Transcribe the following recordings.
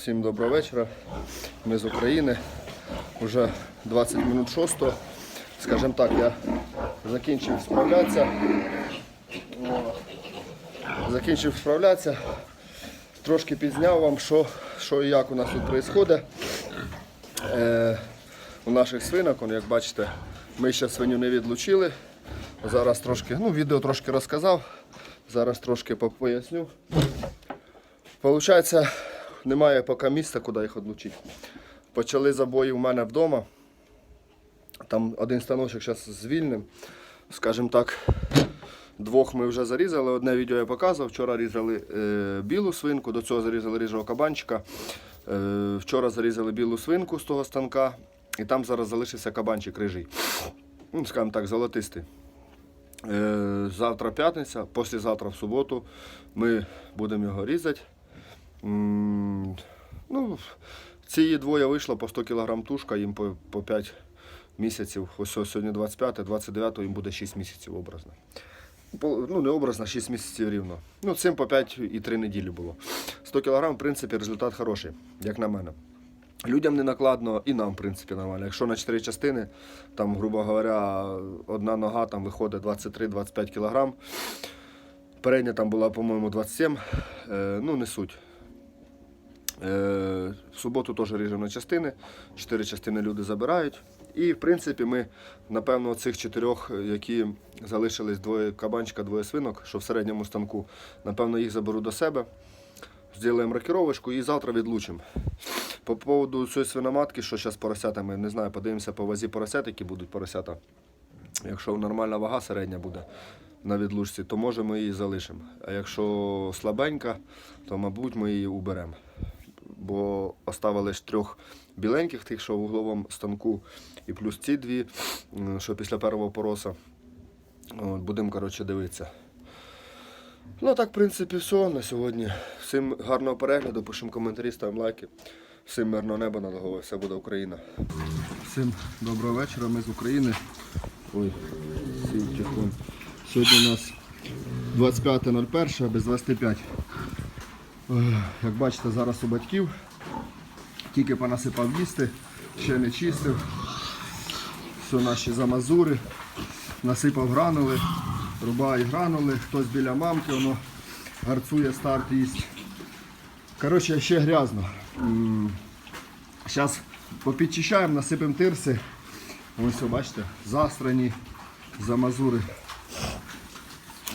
Всім доброго вечора. Ми з України. Уже 20 минут 6. Скажімо так, я закінчив справлятися. Закінчив справлятися. Трошки підзняв вам, що, що і як у нас тут відбувається. Е, у наших свинок, як бачите, ми ще свиню не відлучили. Зараз трошки, ну, відео трошки розказав. Зараз трошки поясню. Получається, немає поки місця, куди їх відлучити. Почали забої у мене вдома. Там один станочок зараз звільним. Скажімо так, двох ми вже зарізали. Одне відео я показував. Вчора різали е, білу свинку, до цього зарізали ріжого кабанчика. Е, вчора зарізали білу свинку з того станка. І там зараз залишився кабанчик рижий. Ну, скажімо так, золотистий. Е, Завтра п'ятниця, післязавтра в суботу ми будемо його різати. Ну, ці двоє вийшло по 100 кг тушка, їм по, по 5 місяців. Ось сьогодні 25, 29 їм буде 6 місяців образно. Ну, не образно, 6 місяців рівно. Ну, цим по 5 і 3 неділі було. 100 кг, в принципі, результат хороший, як на мене. Людям не накладно і нам, в принципі, нормально. Якщо на 4 частини, там, грубо говоря, одна нога там виходить 23-25 кг. Передня там була, по-моєму, 27. Е, ну, не суть. Е, в суботу теж ріжемо частини. Чотири частини люди забирають. І, в принципі, ми, напевно, цих чотирьох, які залишились двоє кабанчика, двоє свинок, що в середньому станку, напевно, їх заберу до себе. Зробимо рокіровочку і завтра відлучимо. По поводу цієї свиноматки, що зараз поросятами, не знаю, подивимося по вазі поросят, які будуть поросята. Якщо нормальна вага середня буде на відлучці, то може ми її залишимо. А якщо слабенька, то мабуть ми її уберемо. Бо оставили ж трьох біленьких, тих, що в угловому станку, і плюс ці дві, що після першого пороса. Будемо коротше, дивитися. Ну так, в принципі, все на сьогодні. Всім гарного перегляду, пишемо коментарі, ставимо лайки. Всім мирного неба над головою, все буде Україна. Всім доброго вечора, ми з України. Ой. Сьогодні у нас 25.01, без 25. Ой, Як бачите, зараз у батьків. Тільки понасипав їсти, ще не чистив. Все наші замазури. Насипав гранули, рубаю гранули, хтось біля мамки, воно гарцує старт їсть. Коротше, ще грязно. Зараз попідчищаємо, насипемо тирси. Ось, бачите, засрані замазури.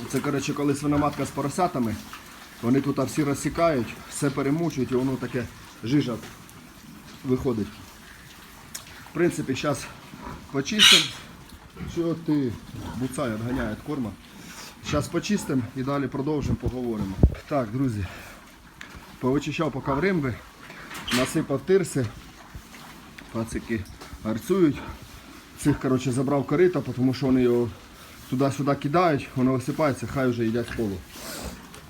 Це, коротше, коли свиноматка з поросятами, вони тут всі розсікають, все перемучують і воно таке жижа виходить. В принципі, зараз почистимо. Що ти буцай відганяє від корма. Зараз почистимо і далі продовжимо, поговоримо. Так, друзі, повичищав поки римби, насипав тирси, пацики гарцюють. Цих коротше, забрав корита, тому що вони його туди-сюди кидають, воно висипається, хай вже їдять з полу.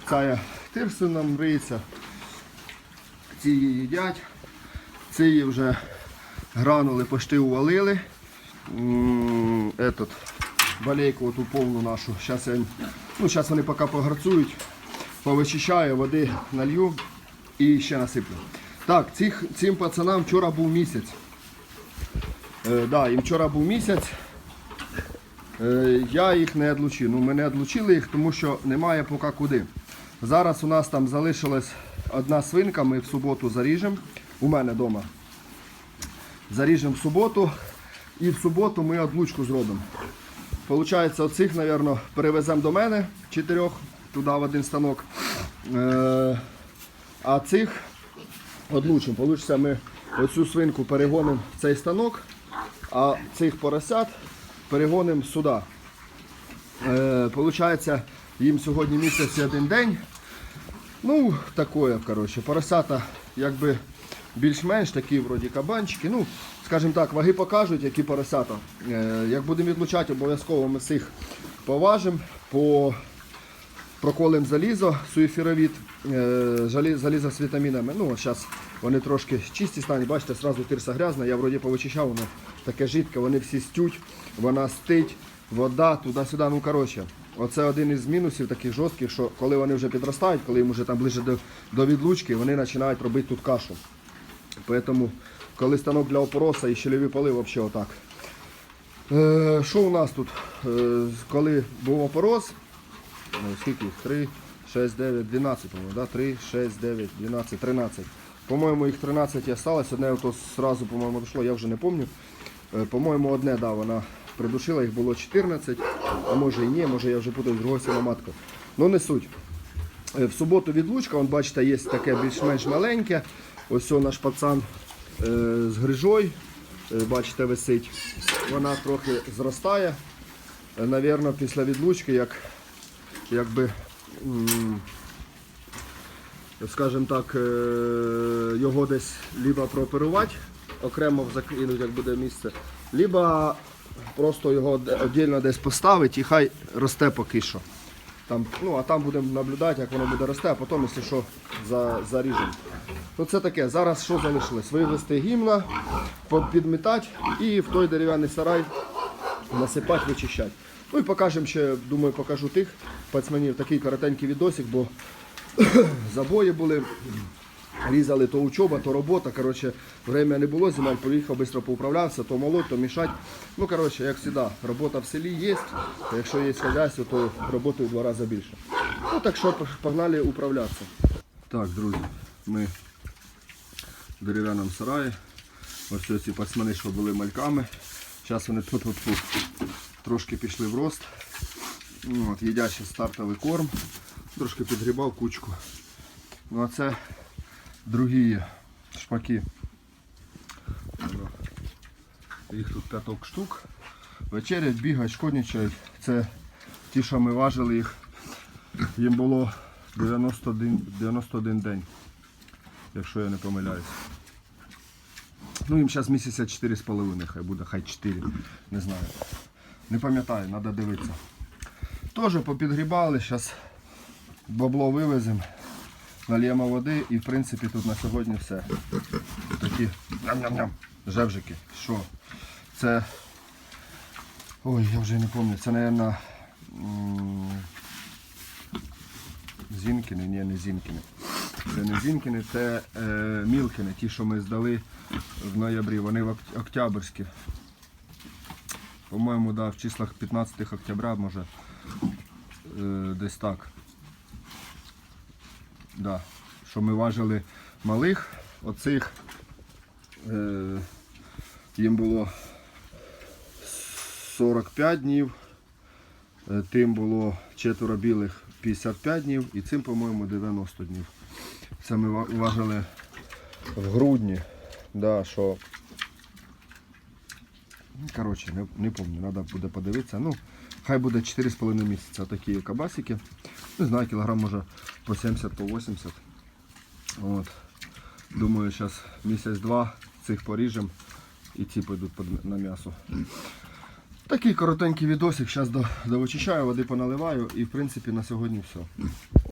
Ця тирси нам риється, ці її їдять, ці її вже гранули почти увалили. Этот, балейку оту повну нашу. Зараз ну, вони поки погарцують, повичищаю, води налью і ще насиплю. Так, цих, цим пацанам вчора був місяць. Е, да, їм вчора був місяць. Е, я їх не відлучив. Ну, ми не відлучили їх, тому що немає поки куди. Зараз у нас там залишилась одна свинка, ми в суботу заріжемо. У мене вдома. Заріжемо в суботу. І в суботу ми відлучку зробимо. Получається, оцих, мабуть, перевеземо до мене чотирьох туди в один станок. Е, а цих відлучимо. Получиться, ми оцю свинку перегонимо в цей станок, а цих поросят перегонимо сюди. Е, получається, їм сьогодні місяць і один день. Ну, такое, коротше, поросята якби більш-менш такі вроді кабанчики. Ну, скажімо так, ваги покажуть, які поросята. Е, як будемо відлучати, обов'язково ми цих поважимо, по... проколимо залізо, суєфіровід, е, залізо з вітамінами. Ну, зараз вони трошки чисті стануть, бачите, одразу тирса грязна, я вроді повичищав, воно таке жидке, вони всі стють, вона стить, вода, туди-сюди, ну коротше. Оце один із мінусів таких жорстких, що коли вони вже підростають, коли їм вже там ближче до, до відлучки, вони починають робити тут кашу. Тому, коли станок для опороса і щелеві поли, взагалі отак. Е, що у нас тут? Е, коли був опорос, ну, скільки їх? 3, 6, 9, 12, по-моєму, да? 3, 6, 9, 12, 13. По-моєму, їх 13 і осталось. Одне ото сразу, по-моєму, дійшло, я вже не пам'ятаю. Е, По-моєму, одне, да, вона придушила, їх було 14, а може і ні, може я вже путаю з другого сіломатку. Ну не суть. Е, В суботу відлучка, вон, бачите, є таке більш-менш маленьке. Ось о, наш пацан е, з грижою, е, бачите, висить. Вона трохи зростає. Е, Навірно, після відлучки, як, якби, скажімо так, його десь либо прооперувати, окремо закинути, як буде місце, либо просто його віддільно десь поставити і хай росте поки що. Там, ну, а там будемо наблюдати, як воно буде рости, а потім, якщо що, за, заріжемо. Ну це таке, зараз що залишилось? Вивезти гімна, підмітати і в той дерев'яний сарай насипати, вичищати. Ну і покажемо ще, думаю, покажу тих пацанів такий коротенький відосик, бо забої були. Різали то учоба, то робота. Коротше, время не було, зима поїхав, швидко поуправлявся, то молоть, то мішать. Ну, коротше, як завжди, робота в селі є. Якщо є хазяйство, то роботи в два рази більше. Ну так що погнали управлятися. Так, друзі, ми в дерев'яному сараї. Ось ці пацмани, що були мальками. Зараз вони тут трошки пішли в рост. Ну, От, їдять стартовий корм. Трошки підгрібав кучку. Ну а це другі шпаки. Їх тут п'яток штук. Вечерять, бігають, шкодничають. Це ті, що ми важили їх. Їм було 91, 91 день, якщо я не помиляюсь. Ну їм зараз місяця 4,5, хай буде, хай 4, не знаю. Не пам'ятаю, треба дивитися. Теж попідгрібали, зараз бабло вивеземо, нальємо води і в принципі тут на сьогодні все. Такі ням-ням-ням, жевжики. Що? Це. Ой, я вже не пам'ятаю, це, мабуть, Зінкіни, ні, не Зінкіни. Це не Зінкіни, це е, Мілкіни, ті, що ми здали в ноябрі. Вони в октябрьські. По-моєму, да, в числах 15 октября, може. Е, десь так. Да. Що ми важили малих, оцих е, їм було 45 днів. Е, Тим було четверо білих 55 днів і цим, по-моєму, 90 днів. Це ми важили в грудні. Да, що... Ну, Коротше, не, не пам'ятаю, треба буде подивитися. Ну, хай буде 4,5 місяця такі кабасики. Не знаю, кілограм може по 70, по 80. От. Думаю, зараз місяць-два цих поріжемо і ці підуть на м'ясо. Такий коротенький відосик, зараз до, довичищаю, води поналиваю і в принципі на сьогодні все.